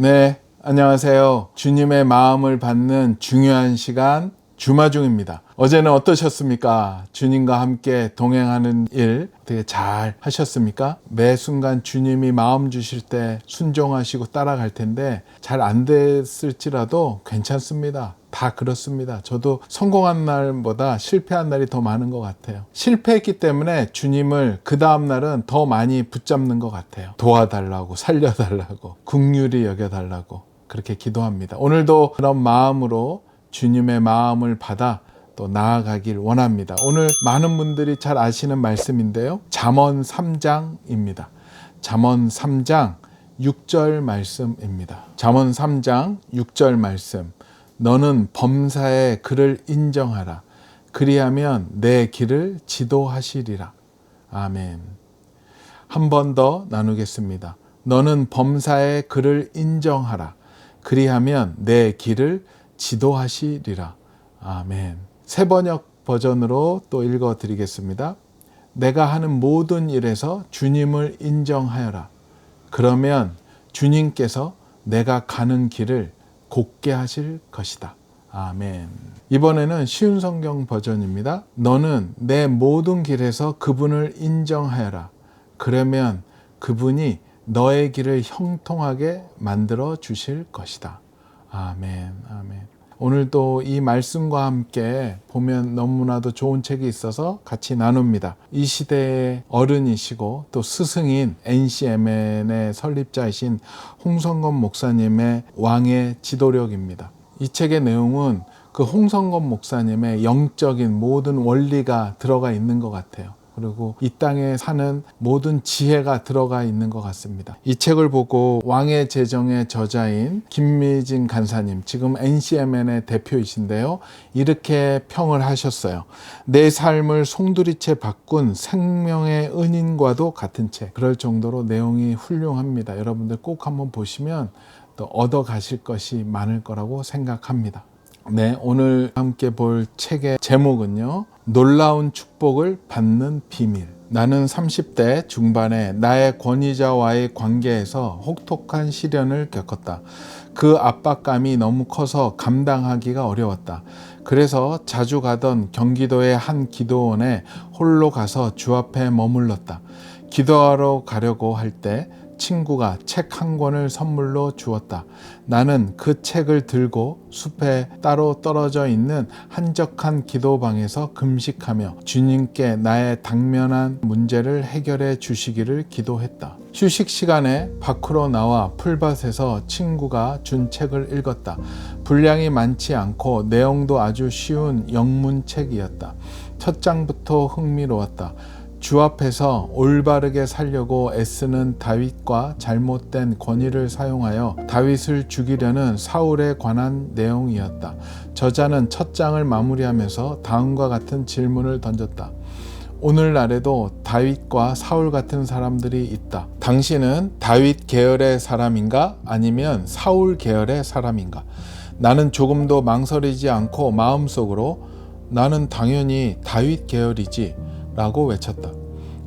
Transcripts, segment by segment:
네, 안녕하세요. 주님의 마음을 받는 중요한 시간 주마중입니다. 어제는 어떠셨습니까? 주님과 함께 동행하는 일 되게 잘 하셨습니까? 매 순간 주님이 마음 주실 때 순종하시고 따라갈 텐데 잘 안 됐을지라도 괜찮습니다. 다 그렇습니다. 저도 성공한 날보다 실패한 날이 더 많은 것 같아요. 실패했기 때문에 주님을 그 다음날은 더 많이 붙잡는 것 같아요. 도와달라고, 살려달라고, 국률이 여겨달라고 그렇게 기도합니다. 오늘도 그런 마음으로 주님의 마음을 받아 또 나아가길 원합니다. 오늘 많은 분들이 잘 아시는 말씀인데요. 잠언 3장입니다. 잠언 3장 6절 말씀입니다. 잠언 3장 6절 말씀. 너는 범사의 그를 인정하라. 그리하면 내 길을 지도하시리라. 아멘. 한 번 더 나누겠습니다. 너는 범사의 그를 인정하라. 그리하면 내 길을 지도하시리라. 아멘. 새 번역 버전으로 또 읽어 드리겠습니다. 내가 하는 모든 일에서 주님을 인정하여라. 그러면 주님께서 내가 가는 길을 곱게 하실 것이다. 아멘. 이번에는 쉬운 성경 버전입니다. 너는 내 모든 길에서 그분을 인정하여라. 그러면 그분이 너의 길을 형통하게 만들어 주실 것이다. 아멘. 아멘. 오늘도 이 말씀과 함께 보면 너무나도 좋은 책이 있어서 같이 나눕니다. 이 시대의 어른이시고 또 스승인 NCMN의 설립자이신 홍성건 목사님의 왕의 지도력입니다. 이 책의 내용은 그 홍성건 목사님의 영적인 모든 원리가 들어가 있는 것 같아요. 그리고 이 땅에 사는 모든 지혜가 들어가 있는 것 같습니다. 이 책을 보고 왕의 재정의 저자인 김미진 간사님, 지금 NCMN의 대표이신데요. 이렇게 평을 하셨어요. 내 삶을 송두리째 바꾼 생명의 은인과도 같은 책. 그럴 정도로 내용이 훌륭합니다. 여러분들 꼭 한번 보시면 또 얻어 가실 것이 많을 거라고 생각합니다. 네, 오늘 함께 볼 책의 제목은요. 놀라운 축복을 받는 비밀. 나는 30대 중반에 나의 권위자와의 관계에서 혹독한 시련을 겪었다. 그 압박감이 너무 커서 감당하기가 어려웠다. 그래서 자주 가던 경기도의 한 기도원에 홀로 가서 주 앞에 머물렀다. 기도하러 가려고 할 때 친구가 책 한 권을 선물로 주었다. 나는 그 책을 들고 숲에 따로 떨어져 있는 한적한 기도방에서 금식하며 주님께 나의 당면한 문제를 해결해 주시기를 기도했다. 휴식 시간에 밖으로 나와 풀밭에서 친구가 준 책을 읽었다. 분량이 많지 않고 내용도 아주 쉬운 영문책이었다. 첫 장부터 흥미로웠다. 주 앞에서 올바르게 살려고 애쓰는 다윗과 잘못된 권위를 사용하여 다윗을 죽이려는 사울에 관한 내용이었다. 저자는 첫 장을 마무리하면서 다음과 같은 질문을 던졌다. 오늘날에도 다윗과 사울 같은 사람들이 있다. 당신은 다윗 계열의 사람인가? 아니면 사울 계열의 사람인가? 나는 조금도 망설이지 않고 마음속으로 나는 당연히 다윗 계열이지 라고 외쳤다.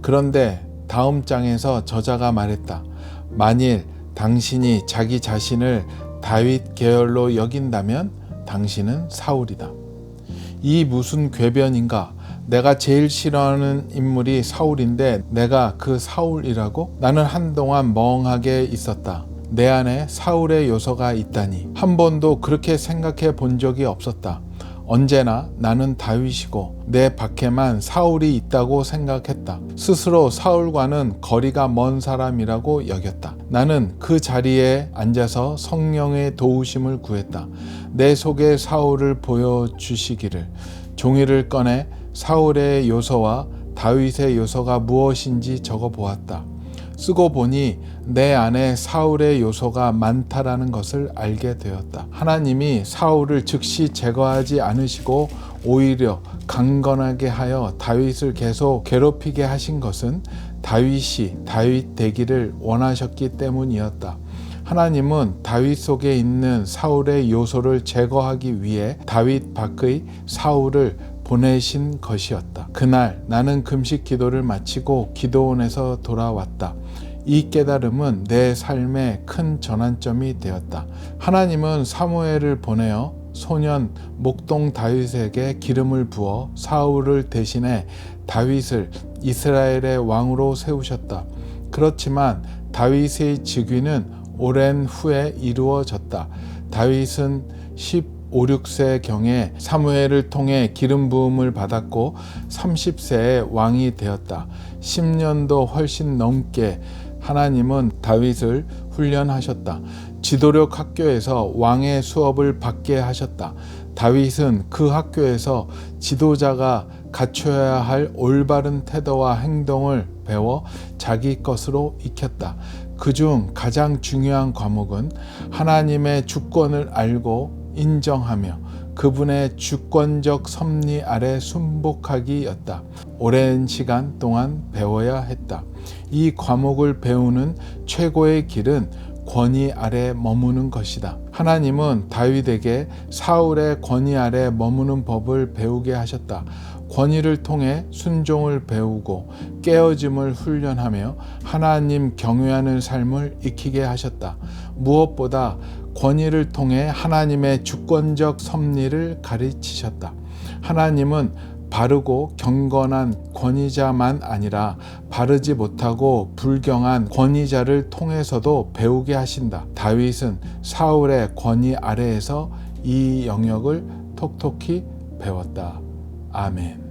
그런데 다음 장에서 저자가 말했다. 만일 당신이 자기 자신을 다윗 계열로 여긴다면 당신은 사울이다. 이 무슨 궤변인가? 내가 제일 싫어하는 인물이 사울인데 내가 그 사울이라고? 나는 한동안 멍하게 있었다. 내 안에 사울의 요소가 있다니. 한 번도 그렇게 생각해 본 적이 없었다. 언제나 나는 다윗이고 내 밖에만 사울이 있다고 생각했다. 스스로 사울과는 거리가 먼 사람이라고 여겼다. 나는 그 자리에 앉아서 성령의 도우심을 구했다. 내 속에 사울을 보여주시기를 종이를 꺼내 사울의 요소와 다윗의 요소가 무엇인지 적어 보았다. 쓰고 보니 내 안에 사울의 요소가 많다라는 것을 알게 되었다. 하나님이 사울을 즉시 제거하지 않으시고 오히려 강건하게 하여 다윗을 계속 괴롭히게 하신 것은 다윗이 다윗 되기를 원하셨기 때문이었다. 하나님은 다윗 속에 있는 사울의 요소를 제거하기 위해 다윗 밖의 사울을 보내신 것이었다. 그날 나는 금식 기도를 마치고 기도원에서 돌아왔다. 이 깨달음은 내 삶의 큰 전환점이 되었다. 하나님은 사무엘을 보내어 소년 목동 다윗에게 기름을 부어 사울을 대신해 다윗을 이스라엘의 왕으로 세우셨다. 그렇지만 다윗의 즉위는 오랜 후에 이루어졌다. 다윗은 15, 6세 경에 사무엘을 통해 기름 부음을 받았고 30세에 왕이 되었다. 10년도 훨씬 넘게 하나님은 다윗을 훈련하셨다. 지도력 학교에서 왕의 수업을 받게 하셨다. 다윗은 그 학교에서 지도자가 갖춰야 할 올바른 태도와 행동을 배워 자기 것으로 익혔다. 그 중 가장 중요한 과목은 하나님의 주권을 알고 인정하며 그분의 주권적 섭리 아래 순복하기였다. 오랜 시간 동안 배워야 했다. 이 과목을 배우는 최고의 길은 권위 아래 머무는 것이다. 하나님은 다윗에게 사울의 권위 아래 머무는 법을 배우게 하셨다. 권위를 통해 순종을 배우고 깨어짐을 훈련하며 하나님 경외하는 삶을 익히게 하셨다. 무엇보다 권위를 통해 하나님의 주권적 섭리를 가르치셨다. 하나님은 바르고 경건한 권위자만 아니라 바르지 못하고 불경한 권위자를 통해서도 배우게 하신다. 다윗은 사울의 권위 아래에서 이 영역을 톡톡히 배웠다. 아멘.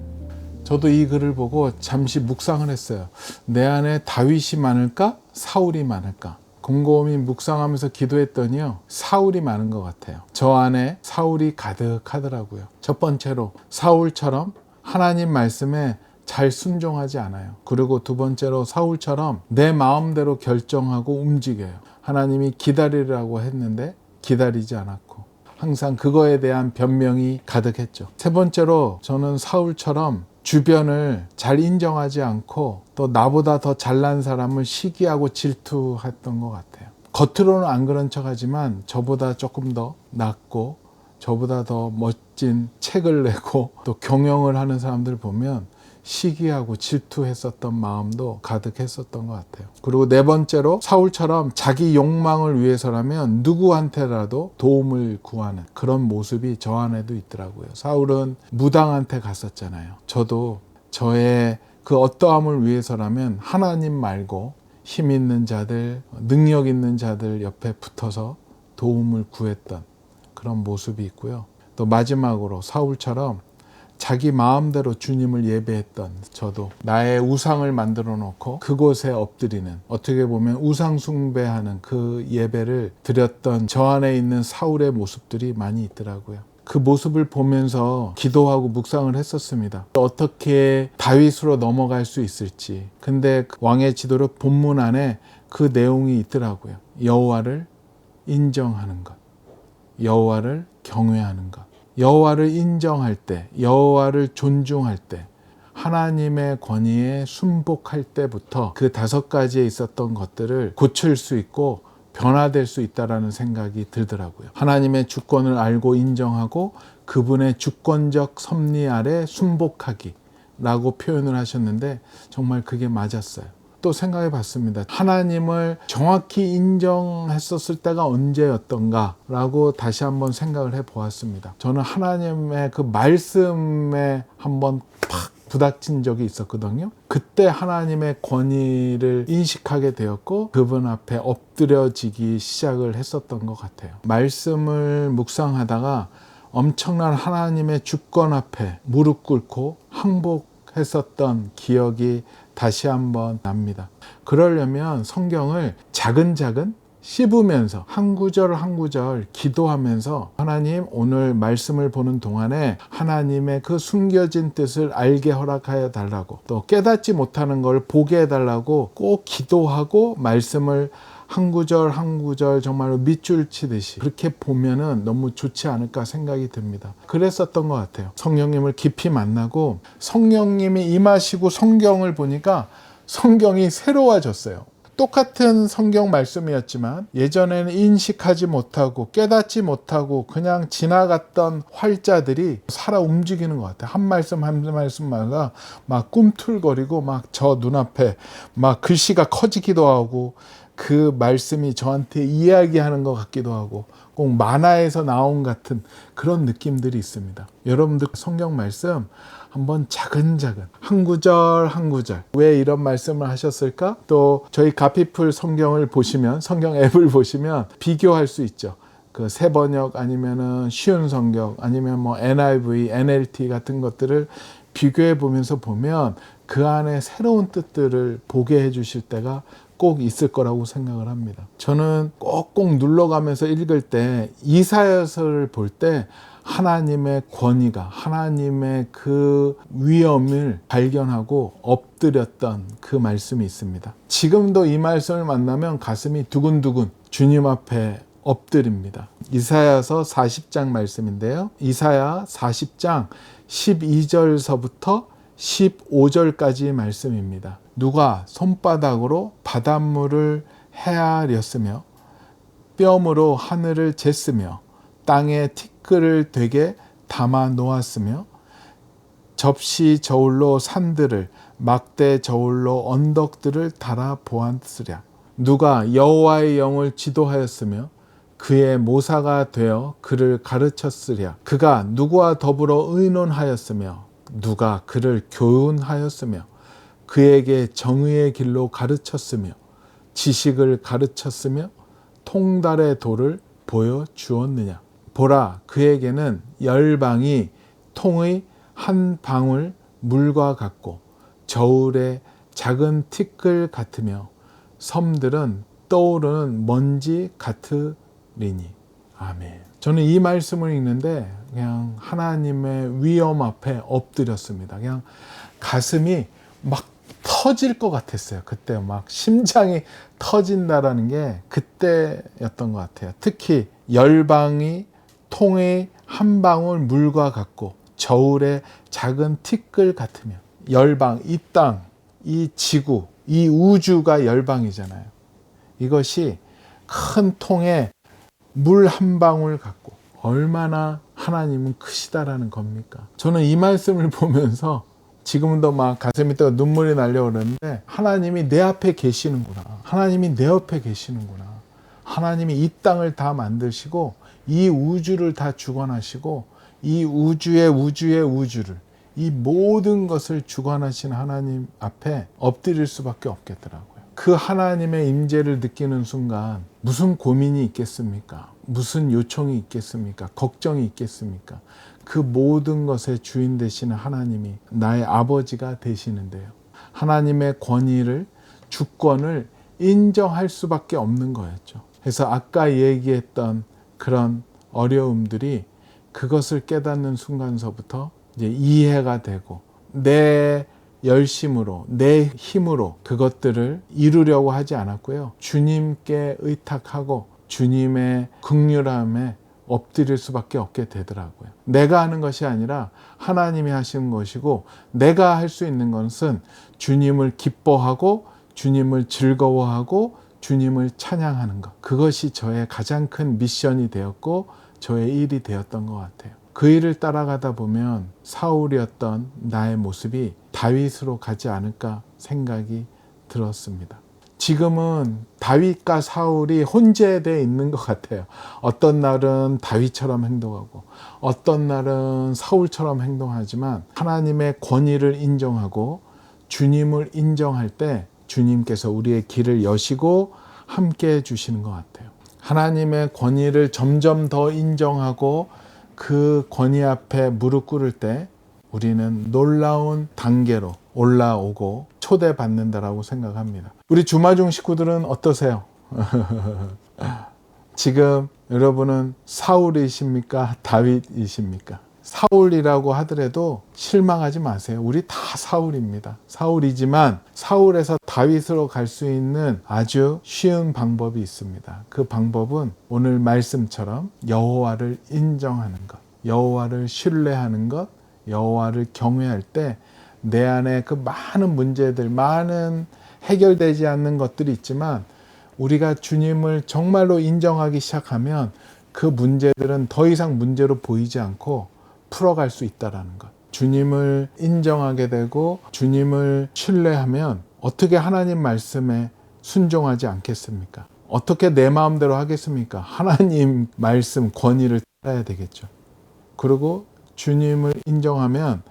저도 이 글을 보고 잠시 묵상을 했어요. 내 안에 다윗이 많을까? 사울이 많을까? 곰곰이 묵상하면서 기도했더니요. 사울이 많은 것 같아요. 저 안에 사울이 가득하더라고요. 첫 번째로 사울처럼 하나님 말씀에 잘 순종하지 않아요. 그리고 두 번째로 사울처럼 내 마음대로 결정하고 움직여요. 하나님이 기다리라고 했는데 기다리지 않았고 항상 그거에 대한 변명이 가득했죠. 세 번째로 저는 사울처럼 주변을 잘 인정하지 않고 또 나보다 더 잘난 사람을 시기하고 질투했던 것 같아요. 겉으로는 안 그런 척 하지만 저보다 조금 더 낫고 저보다 더 멋진 책을 내고 또 경영을 하는 사람들 보면 시기하고 질투했었던 마음도 가득했었던 것 같아요. 그리고 네 번째로 사울처럼 자기 욕망을 위해서라면 누구한테라도 도움을 구하는 그런 모습이 저 안에도 있더라고요. 사울은 무당한테 갔었잖아요. 저도 저의 그 어떠함을 위해서라면 하나님 말고 힘 있는 자들, 능력 있는 자들 옆에 붙어서 도움을 구했던 그런 모습이 있고요. 또 마지막으로 사울처럼 자기 마음대로 주님을 예배했던 저도 나의 우상을 만들어 놓고 그곳에 엎드리는 어떻게 보면 우상 숭배하는 그 예배를 드렸던 저 안에 있는 사울의 모습들이 많이 있더라고요. 그 모습을 보면서 기도하고 묵상을 했었습니다. 어떻게 다윗으로 넘어갈 수 있을지. 근데 그 왕의 지도록 본문 안에 그 내용이 있더라고요. 여호와를 인정하는 것. 여호와를 경외하는 것. 여호와를 인정할 때, 여호와를 존중할 때, 하나님의 권위에 순복할 때부터 그 다섯 가지에 있었던 것들을 고칠 수 있고 변화될 수 있다라는 생각이 들더라고요. 하나님의 주권을 알고 인정하고 그분의 주권적 섭리 아래 순복하기라고 표현을 하셨는데 정말 그게 맞았어요. 또 생각해 봤습니다. 하나님을 정확히 인정했었을 때가 언제였던가라고 다시 한번 생각을 해 보았습니다. 저는 하나님의 그 말씀에 한번 팍 부닥친 적이 있었거든요. 그때 하나님의 권위를 인식하게 되었고 그분 앞에 엎드려지기 시작을 했었던 것 같아요. 말씀을 묵상하다가 엄청난 하나님의 주권 앞에 무릎 꿇고 항복했었던 기억이 다시 한번 납니다. 그러려면 성경을 작은 작은 씹으면서 한 구절 한 구절 기도하면서 하나님 오늘 말씀을 보는 동안에 하나님의 그 숨겨진 뜻을 알게 허락하여 달라고 또 깨닫지 못하는 걸 보게 해달라고 꼭 기도하고 말씀을 한 구절 한 구절 정말로 밑줄 치듯이 그렇게 보면은 너무 좋지 않을까 생각이 듭니다. 그랬었던 것 같아요. 성령님을 깊이 만나고 성령님이 임하시고 성경을 보니까 성경이 새로워졌어요. 똑같은 성경 말씀이었지만 예전에는 인식하지 못하고 깨닫지 못하고 그냥 지나갔던 활자들이 살아 움직이는 것 같아요. 한 말씀 한 말씀마다 막 꿈틀거리고 막 저 눈앞에 막 글씨가 커지기도 하고 그 말씀이 저한테 이야기하는 것 같기도 하고 꼭 만화에서 나온 같은 그런 느낌들이 있습니다. 여러분들 성경 말씀 한번 차근차근 한 구절 한 구절 왜 이런 말씀을 하셨을까? 또 저희 가피풀 성경을 보시면 성경 앱을 보시면 비교할 수 있죠. 그 새 번역 아니면은 쉬운 성경 아니면 뭐 NIV, NLT 같은 것들을 비교해 보면서 보면 그 안에 새로운 뜻들을 보게 해 주실 때가 꼭 있을 거라고 생각을 합니다. 저는 꼭꼭 눌러가면서 읽을 때 이사야서를 볼때 하나님의 권위가 하나님의 그 위엄을 발견하고 엎드렸던 그 말씀이 있습니다. 지금도 이 말씀을 만나면 가슴이 두근두근 주님 앞에 엎드립니다. 이사야서 40장 말씀인데요. 이사야 40장 12절서부터 15절까지의 말씀입니다. 누가 손바닥으로 바닷물을 헤아렸으며 뼘으로 하늘을 쟀으며 땅에 티끌을 되게 담아 놓았으며 접시 저울로 산들을 막대 저울로 언덕들을 달아 보았으랴. 누가 여호와의 영을 지도하였으며 그의 모사가 되어 그를 가르쳤으랴. 그가 누구와 더불어 의논하였으며 누가 그를 교훈하였으며 그에게 정의의 길로 가르쳤으며 지식을 가르쳤으며 통달의 도를 보여 주었느냐 보라 그에게는 열방이 통의 한 방울 물과 같고 저울의 작은 티끌 같으며 섬들은 떠오르는 먼지 같으리니 아멘. 저는 이 말씀을 읽는데 그냥 하나님의 위엄 앞에 엎드렸습니다. 그냥 가슴이 막 터질 것 같았어요. 그때 막 심장이 터진다라는 게 그때였던 것 같아요. 특히 열방이 통의 한 방울 물과 같고 저울의 작은 티끌 같으며 열방, 이 땅, 이 지구, 이 우주가 열방이잖아요. 이것이 큰 통에 물 한 방울 같고 얼마나 하나님은 크시다라는 겁니까? 저는 이 말씀을 보면서 지금도 막 가슴이 떠 눈물이 날려오는데 하나님이 내 앞에 계시는구나. 하나님이 내 옆에 계시는구나. 하나님이 이 땅을 다 만드시고 이 우주를 다 주관하시고 이 우주의 우주의 우주를 이 모든 것을 주관하신 하나님 앞에 엎드릴 수밖에 없겠더라고요. 그 하나님의 임재를 느끼는 순간 무슨 고민이 있겠습니까? 무슨 요청이 있겠습니까? 걱정이 있겠습니까? 그 모든 것의 주인 되시는 하나님이 나의 아버지가 되시는데요. 하나님의 권위를 주권을 인정할 수밖에 없는 거였죠. 그래서 아까 얘기했던 그런 어려움들이 그것을 깨닫는 순간서부터 이제 이해가 되고 내 열심으로 내 힘으로 그것들을 이루려고 하지 않았고요. 주님께 의탁하고 주님의 극률함에 엎드릴 수밖에 없게 되더라고요. 내가 하는 것이 아니라 하나님이 하시는 것이고 내가 할 수 있는 것은 주님을 기뻐하고 주님을 즐거워하고 주님을 찬양하는 것. 그것이 저의 가장 큰 미션이 되었고 저의 일이 되었던 것 같아요. 그 일을 따라가다 보면 사울이었던 나의 모습이 다윗으로 가지 않을까 생각이 들었습니다. 지금은 다윗과 사울이 혼재되어 있는 것 같아요. 어떤 날은 다윗처럼 행동하고 어떤 날은 사울처럼 행동하지만 하나님의 권위를 인정하고 주님을 인정할 때 주님께서 우리의 길을 여시고 함께 해 주시는 것 같아요. 하나님의 권위를 점점 더 인정하고 그 권위 앞에 무릎 꿇을 때 우리는 놀라운 단계로 올라오고 초대받는다라고 생각합니다. 우리 주마중 식구들은 어떠세요? 지금 여러분은 사울이십니까? 다윗이십니까? 사울이라고 하더라도 실망하지 마세요. 우리 다 사울입니다. 사울이지만 사울에서 다윗으로 갈 수 있는 아주 쉬운 방법이 있습니다. 그 방법은 오늘 말씀처럼 여호와를 인정하는 것, 여호와를 신뢰하는 것, 여호와를 경외할 때 내 안에 그 많은 문제들, 많은 해결되지 않는 것들이 있지만 우리가 주님을 정말로 인정하기 시작하면 그 문제들은 더 이상 문제로 보이지 않고 풀어갈 수 있다라는 것. 주님을 인정하게 되고 주님을 신뢰하면 어떻게 하나님 말씀에 순종하지 않겠습니까? 어떻게 내 마음대로 하겠습니까? 하나님 말씀 권위를 따라야 되겠죠. 그리고 주님을 인정하면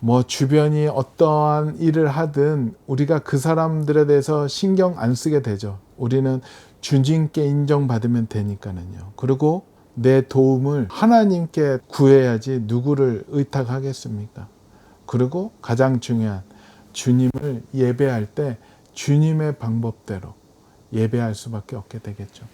뭐 주변이 어떠한 일을 하든 우리가 그 사람들에 대해서 신경 안 쓰게 되죠. 우리는 주님께 인정받으면 되니까는요. 그리고 내 도움을 하나님께 구해야지 누구를 의탁하겠습니까? 그리고 가장 중요한 주님을 예배할 때 주님의 방법대로 예배할 수밖에 없게 되겠죠.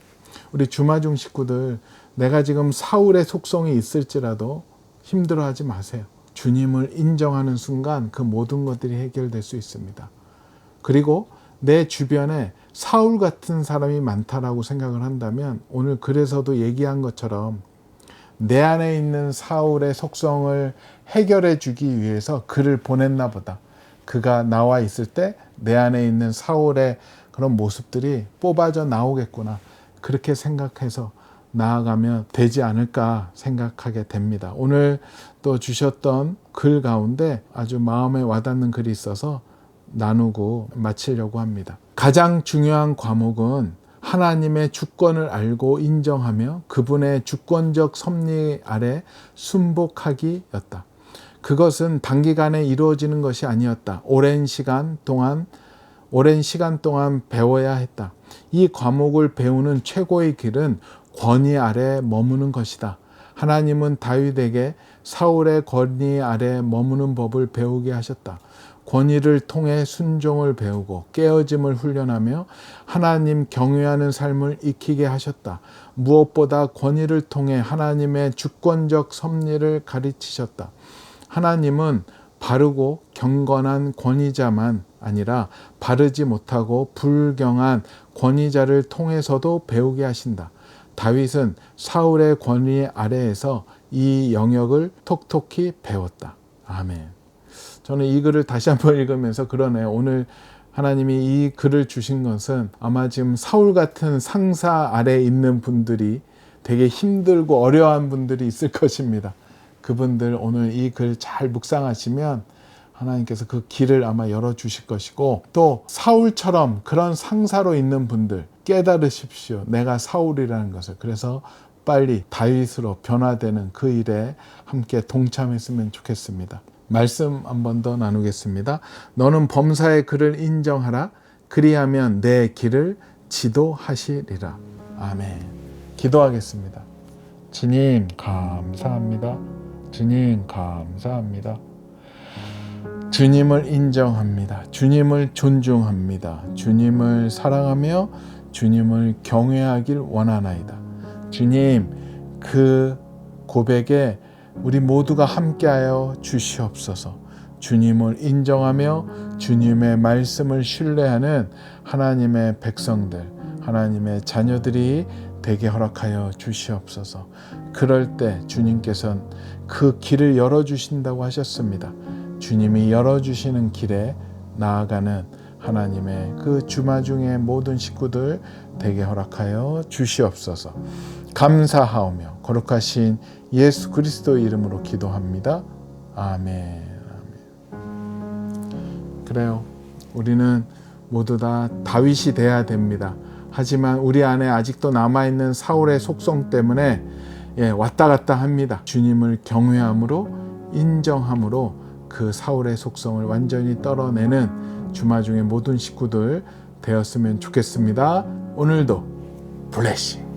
우리 주마중 식구들 내가 지금 사울의 속성이 있을지라도 힘들어하지 마세요. 주님을 인정하는 순간 그 모든 것들이 해결될 수 있습니다. 그리고 내 주변에 사울 같은 사람이 많다라고 생각을 한다면 오늘 글에서도 얘기한 것처럼 내 안에 있는 사울의 속성을 해결해 주기 위해서 그를 보냈나 보다. 그가 나와 있을 때 내 안에 있는 사울의 그런 모습들이 뽑아져 나오겠구나. 그렇게 생각해서 나아가면 되지 않을까 생각하게 됩니다. 오늘 또 주셨던 글 가운데 아주 마음에 와닿는 글이 있어서 나누고 마치려고 합니다. 가장 중요한 과목은 하나님의 주권을 알고 인정하며 그분의 주권적 섭리 아래 순복하기였다. 그것은 단기간에 이루어지는 것이 아니었다. 오랜 시간 동안 오랜 시간 동안 배워야 했다. 이 과목을 배우는 최고의 길은 권위 아래 머무는 것이다. 하나님은 다윗에게 사울의 권위 아래 머무는 법을 배우게 하셨다. 권위를 통해 순종을 배우고 깨어짐을 훈련하며 하나님 경외하는 삶을 익히게 하셨다. 무엇보다 권위를 통해 하나님의 주권적 섭리를 가르치셨다. 하나님은 바르고 경건한 권위자만 아니라 바르지 못하고 불경한 권위자를 통해서도 배우게 하신다. 다윗은 사울의 권위 아래에서 이 영역을 톡톡히 배웠다. 아멘. 저는 이 글을 다시 한번 읽으면서 그러네요. 오늘 하나님이 이 글을 주신 것은 아마 지금 사울 같은 상사 아래 있는 분들이 되게 힘들고 어려운 분들이 있을 것입니다. 그분들 오늘 이 글 잘 묵상하시면 하나님께서 그 길을 아마 열어 주실 것이고 또 사울처럼 그런 상사로 있는 분들 깨달으십시오. 내가 사울이라는 것을. 그래서 빨리 다윗으로 변화되는 그 일에 함께 동참했으면 좋겠습니다. 말씀 한 번 더 나누겠습니다. 너는 범사의 그를 인정하라. 그리하면 내 길을 지도하시리라. 아멘. 기도하겠습니다. 주님 감사합니다. 주님 감사합니다. 주님을 인정합니다. 주님을 존중합니다. 주님을 사랑하며 주님을 경외하길 원하나이다. 주님, 그 고백에 우리 모두가 함께하여 주시옵소서. 주님을 인정하며 주님의 말씀을 신뢰하는 하나님의 백성들, 하나님의 자녀들이 되게 허락하여 주시옵소서. 그럴 때 주님께서는 그 길을 열어주신다고 하셨습니다. 주님이 열어주시는 길에 나아가는 하나님의 그 주마 중의 모든 식구들 되게 허락하여 주시옵소서. 감사하오며 거룩하신 예수 그리스도 이름으로 기도합니다. 아멘. 그래요. 우리는 모두 다 다윗이 돼야 됩니다. 하지만 우리 안에 아직도 남아 있는 사울의 속성 때문에 예, 왔다 갔다 합니다. 주님을 경외함으로 인정함으로 그 사울의 속성을 완전히 떨어내는 주마 중의 모든 식구들 되었으면 좋겠습니다. 오늘도 블레싱.